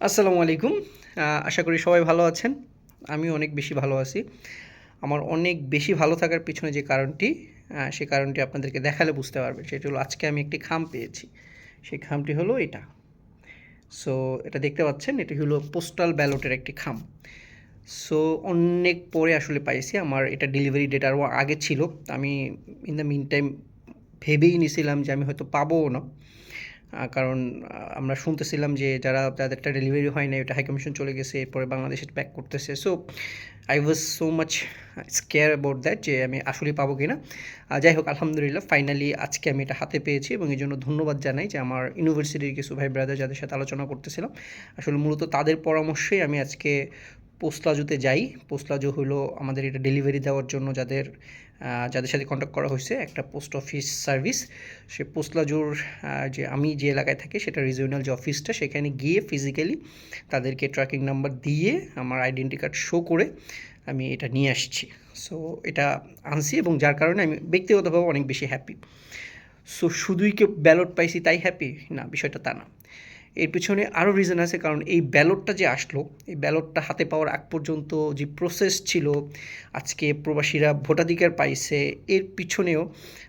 আসসালামু আলাইকুম। আশা করি সবাই ভালো আছেন। আমি অনেক বেশি ভালো আছি। আমার অনেক বেশি ভালো থাকার পিছনে যে কারণটি সেই কারণটি আপনাদেরকে দেখালে বুঝতে পারবেন। সেটি হলো, আজকে আমি একটি খাম পেয়েছি। সেই খামটি হলো এটা। সো এটা দেখতে পাচ্ছেন, এটি হলো পোস্টাল ব্যালটের একটি খাম। সো অনেক পরে আসলে পাইছি। আমার এটা ডেলিভারি ডেট আরও আগে ছিল। আমি ইন দ্য মিন টাইম ভেবেই নিছিলাম যে আমি হয়তো পাবোও না। কারণ আমরা শুনতেছিলাম যে যারা তাদেরটা ডেলিভারি হয় না এটা হাই কমিশন চলে গেছে, এরপরে বাংলাদেশে প্যাক করতেছে। So I was so much scared about that যে আমি আসলে পাবো কিনা। যাই হোক, আলহামদুলিল্লাহ ফাইনালি আজকে আমি এটা হাতে পেয়েছি এবং এই জন্য ধন্যবাদ জানাই যে আমার ইউনিভার্সিটির কিছু ভাই ব্রাদার যাদের সাথে আলোচনা করতেছিলাম। আসলে মূলত তাদের পরামর্শেই আমি আজকে পোস্টলাজুতে যাই। পোস্টলাজু হলো আমাদের এটা ডেলিভারি দেওয়ার জন্য যাদের যাদের সাথে কন্ট্যাক্ট করা হয়েছে, একটা পোস্ট অফিস সার্ভিস সে পোস্টলাজুর যে আমি যে এলাকায় থাকি, সেটা রিজিওনাল যে অফিসটা সেখানে গিয়ে ফিজিক্যালি তাদেরকে ট্র্যাকিং নাম্বার দিয়ে আমার আইডেন্টি কার্ড শো করে আমি এটা নিয়ে আসছি। সো এটা আনছি এবং যার কারণে আমি ব্যক্তিগতভাবে অনেক বেশি হ্যাপি সো শুধুই কেউ ব্যালট পাইছি তাই হ্যাপি না, বিষয়টা তা না। এর পিছনে আরও রিজন আছে কারণ এই ব্যালটটা যে আসলো এই ব্যালটটা হাতে পাওয়ার আগ পর্যন্ত যে প্রসেস ছিল আজকে প্রবাসীরা ভোটাধিকার পাইছে এর পিছনেও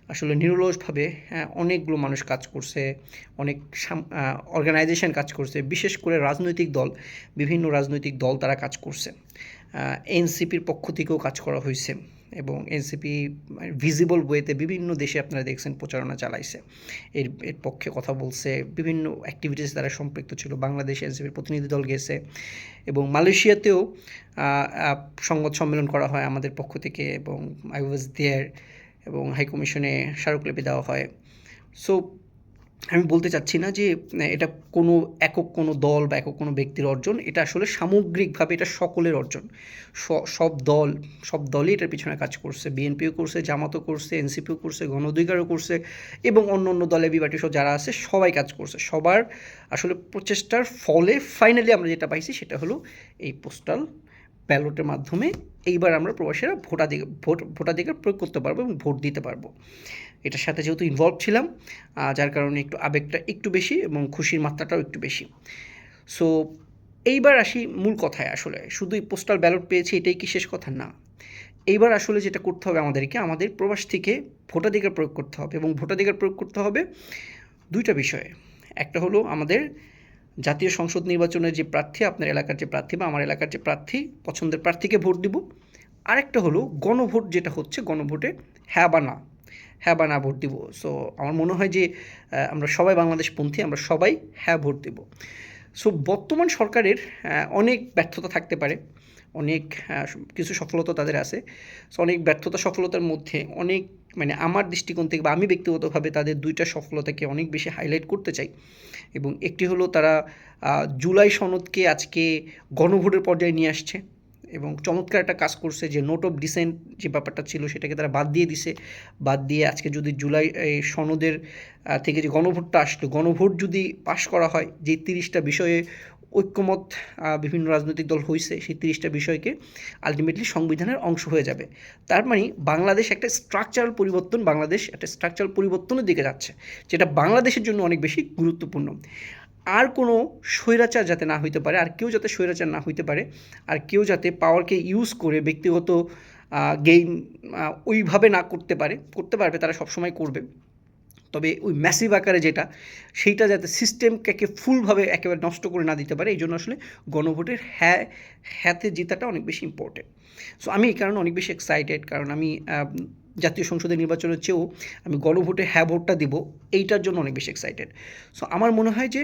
আসলে নিরলসভাবে হ্যাঁ, অনেকগুলো মানুষ কাজ করছে অনেক অর্গানাইজেশন কাজ করছে বিশেষ করে রাজনৈতিক দল বিভিন্ন রাজনৈতিক দল তারা কাজ করছে। এনসিপির পক্ষ থেকেও কাজ করা হয়েছে। এবং এনসিপি ভিজিবল ওয়েতে বিভিন্ন দেশে আপনারা দেখছেন প্রচারণা চালাইছে। এর এর পক্ষে কথা বলছে, বিভিন্ন অ্যাক্টিভিটিস দ্বারা সম্পৃক্ত ছিল। বাংলাদেশ এনসিপির প্রতিনিধি দল গেছে এবং মালয়েশিয়াতেও সংবাদ সম্মেলন করা হয় আমাদের পক্ষ থেকে এবং আই ওয়াজ দেয়ার এবং হাইকমিশনে স্মারকলিপি দেওয়া হয়। সো আমি বলতে চাচ্ছি না যে এটা কোনো একক কোনো দল বা একক কোনো ব্যক্তির অর্জন, এটা আসলে সামগ্রিকভাবে এটা সকলের অর্জন। সব দল, সব দলই এটার পিছনে কাজ করছে। বিএনপিও করছে, জামাতও করছে, এনসিপিও করছে, গণ অধিকারও করছে এবং অন্য অন্য দলে বিবাটি সহ যারা আছে, সবাই কাজ করছে। সবার আসলে প্রচেষ্টার ফলে ফাইনালি আমরা যেটা পাইছি সেটা হলো এই পোস্টাল ব্যালটের মাধ্যমে এইবার আমরা প্রবাসীরা ভোটাধিকার ভোট, ভোটাধিকার প্রয়োগ করতে পারব এবং ভোট দিতে পারব। এটার সাথে যেহেতু ইনভলভ ছিলাম যার কারণে একটু আবেগটা একটু বেশি এবং খুশির মাত্রাটাও একটু বেশি। সো এইবার আসি মূল কথায় আসলে। শুধুই পোস্টাল ব্যালট পেয়েছি, এটাই কি শেষ কথা? না। এইবার আসলে যেটা করতে হবে আমাদেরকে, আমাদের প্রবাস থেকে ভোটাধিকার প্রয়োগ করতে হবে এবং ভোটাধিকার প্রয়োগ করতে হবে দুইটা বিষয়ে। একটা হলো আমাদের জাতীয় সংসদ নির্বাচনের যে প্রার্থী, আপনার এলাকার যে প্রার্থী বা আমার এলাকার যে প্রার্থী, পছন্দের প্রার্থীকে ভোট দিব। আরেকটা হলো গণভোট যেটা হচ্ছে, গণভোটে হ্যাঁ বা না হ্যাঁ বা না ভোট দিব। সো আমার মনে হয় যে আমরা সবাই বাংলাদেশপন্থী, আমরা সবাই হ্যাঁ ভোট দেব। সো বর্তমান সরকারের অনেক ব্যর্থতা থাকতে পারে, অনেক কিছু সফলতা তাদের আছে। সো অনেক ব্যর্থতা, সফলতার মধ্যে অনেক মানে আমার দৃষ্টিকোণ থেকে বা আমি ব্যক্তিগতভাবে তাদের দুইটা সফলতাকে অনেক বেশি হাইলাইট করতে চাই। এবং একটি হলো তারা জুলাই সনদকে আজকে গণভোটের পর্যায়ে নিয়ে আসছে এবং চমৎকার একটা কাজ করছে যে নোট অফ ডিসেন্ট যে ব্যাপারটা ছিল সেটাকে তারা বাদ দিয়ে দিছে। বাদ দিয়ে আজকে যদি জুলাই সনদের থেকে যে গণভোটটা আসলো, গণভোট যদি পাশ করা হয়, যে তিরিশটা বিষয়ে ঐক্যমত বিভিন্ন রাজনৈতিক দল হয়েছে সেই তিরিশটা বিষয়কে আলটিমেটলি সংবিধানের অংশ হয়ে যাবে। তার মানে বাংলাদেশ একটা স্ট্রাকচারাল পরিবর্তন, বাংলাদেশ একটা স্ট্রাকচারাল পরিবর্তনের দিকে যাচ্ছে, যেটা বাংলাদেশের জন্য অনেক বেশি গুরুত্বপূর্ণ। আর কোনো স্বৈরাচার যাতে না হইতে পারে, আর কেউ যাতে স্বৈরাচার না হইতে পারে, আর কেউ যাতে পাওয়ারকে ইউজ করে ব্যক্তিগত গেইম ওইভাবে না করতে পারে, করতে পারবে, তারা সবসময় করবে। তবে ওই ম্যাসিভ আকারে যেটা, সেইটা যাতে সিস্টেমকে ফুলভাবে একেবারে নষ্ট করে না দিতে পারে এই জন্য আসলে গণভোটের হ্যাঁ হ্যাঁতে জেতাটা অনেক বেশি ইম্পর্টেন্ট সো আমি এই কারণে অনেক বেশি এক্সাইটেড কারণ আমি জাতীয় সংসদের নির্বাচনের চেয়েও আমি গণভোটে হ্যাঁ ভোটটা দিব, এইটার জন্য অনেক বেশি এক্সাইটেড সো আমার মনে হয় যে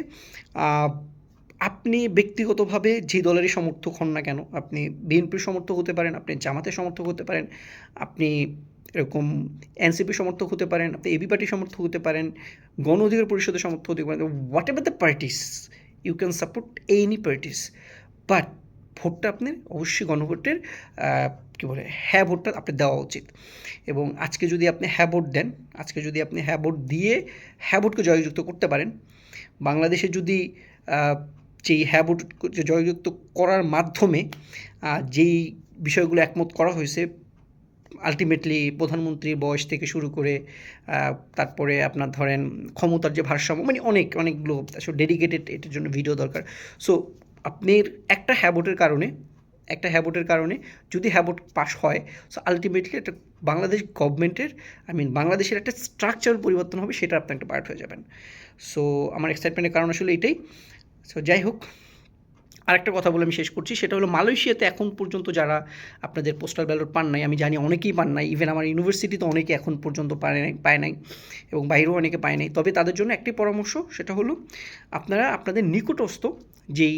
আপনি ব্যক্তিগতভাবে যে দলেরই সমর্থক হন না কেন, আপনি বিএনপির সমর্থক হতে পারেন, আপনি জামাতের সমর্থক হতে পারেন, আপনি এরকম এনসিপি সমর্থক হতে পারেন, আপনি এবি পার্টির সমর্থক হতে পারেন, গণ অধিকার পরিষদের সমর্থক হতে পারেন whatever the parties you can support any parties but ভোটটা আপনার অবশ্যই গণভোটের কী বলে হ্যাঁ ভোটটা আপনি দেওয়া উচিত। এবং আজকে যদি আপনি হ্যাঁ ভোট দেন, আজকে যদি আপনি হ্যাঁ ভোট দিয়ে হ্যাঁ ভোটকে জয়যুক্ত করতে পারেন, বাংলাদেশে যদি যেই হ্যাঁ ভোট জয়যুক্ত করার মাধ্যমে যেই বিষয়গুলো একমত করা হয়েছে আলটিমেটলি প্রধানমন্ত্রীর বয়স থেকে শুরু করে তারপরে আপনার ধরেন ক্ষমতার যে ভারসাম্য মানে অনেক, অনেকগুলো ডেডিকেটেড এটার জন্য ভিডিও দরকার। সো আপনার একটা হ্যাবোটের কারণে, একটা হ্যাবোটের কারণে যদি হ্যাবোট পাস হয় সো আলটিমেটলি একটা বাংলাদেশ গভর্নমেন্টের আই মিন বাংলাদেশের একটা স্ট্রাকচার পরিবর্তন হবে, সেটা আপনি একটা পার্ট হয়ে যাবেন। সো আমার এক্সাইটমেন্টের কারণ আসলে এটাই। সো যাই হোক আরেকটা কথা বলে আমি শেষ করছি, সেটা হলো মালয়েশিয়াতে এখন পর্যন্ত যারা আপনাদের পোস্টাল ব্যালট পান নাই, আমি জানি অনেকেই পান নাই ইভেন আমার ইউনিভার্সিটিতে অনেকে এখন পর্যন্ত পায় নাই পায় নাই এবং বাইরেও অনেকে পায় নাই। তবে তাদের জন্য একটি পরামর্শ, সেটা হলো আপনারা আপনাদের নিকটস্থ যেই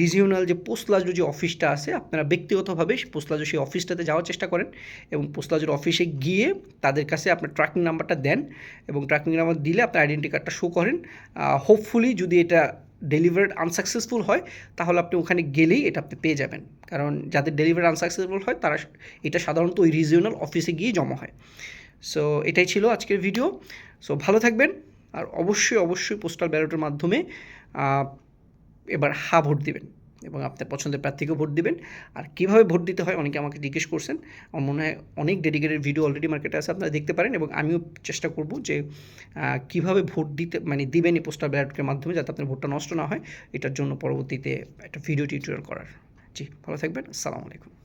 রিজিওনাল যে পোস্টলাজো যে অফিসটা আছে, আপনারা ব্যক্তিগতভাবে পোস্টলাজো সেই অফিসটাতে যাওয়ার চেষ্টা করেন এবং পোস্টলাজোর অফিসে গিয়ে তাদের কাছে আপনার ট্র্যাকিং নাম্বারটা দেন এবং ট্র্যাকিং নাম্বার দিলে আপনার আইডেন্টি কার্ডটা শো করেন। হোপফুলি যদি এটা ডেলিভার্ড আনসাকসেসফুল হয়, তাহলে আপনি ওখানে গেলেই এটা আপনি পেয়ে যাবেন। কারণ যাদের ডেলিভারি আনসাকসেসফুল হয়, তারা এটা সাধারণত ওই রিজিওনাল অফিসে গিয়ে জমা হয়। সো এটাই ছিল আজকের ভিডিও সো ভালো থাকবেন, আর অবশ্যই অবশ্যই পোস্টাল ব্যালটের মাধ্যমে এবার হা ভোট দিবেন। এবং আপনার পছন্দের প্রার্থীকেও ভোট দেবেন। আর কীভাবে ভোট দিতে হয় অনেকে আমাকে জিজ্ঞেস করছেন। আমার মনে হয় অনেক ডেডিকেটেড ভিডিও অলরেডি মার্কেটে আছে, আপনারা দেখতে পারেন এবং আমিও চেষ্টা করব যে কীভাবে কীভাবে ভোট দিতে মানে দিবেন এই পোস্টার ব্যালটের মাধ্যমে যাতে আপনার ভোটটা নষ্ট না হয়। এটার জন্য পরবর্তীতে একটা ভিডিও টিউটোরিয়াল করার। জি, ভালো থাকবেন। আসসালামু আলাইকুম।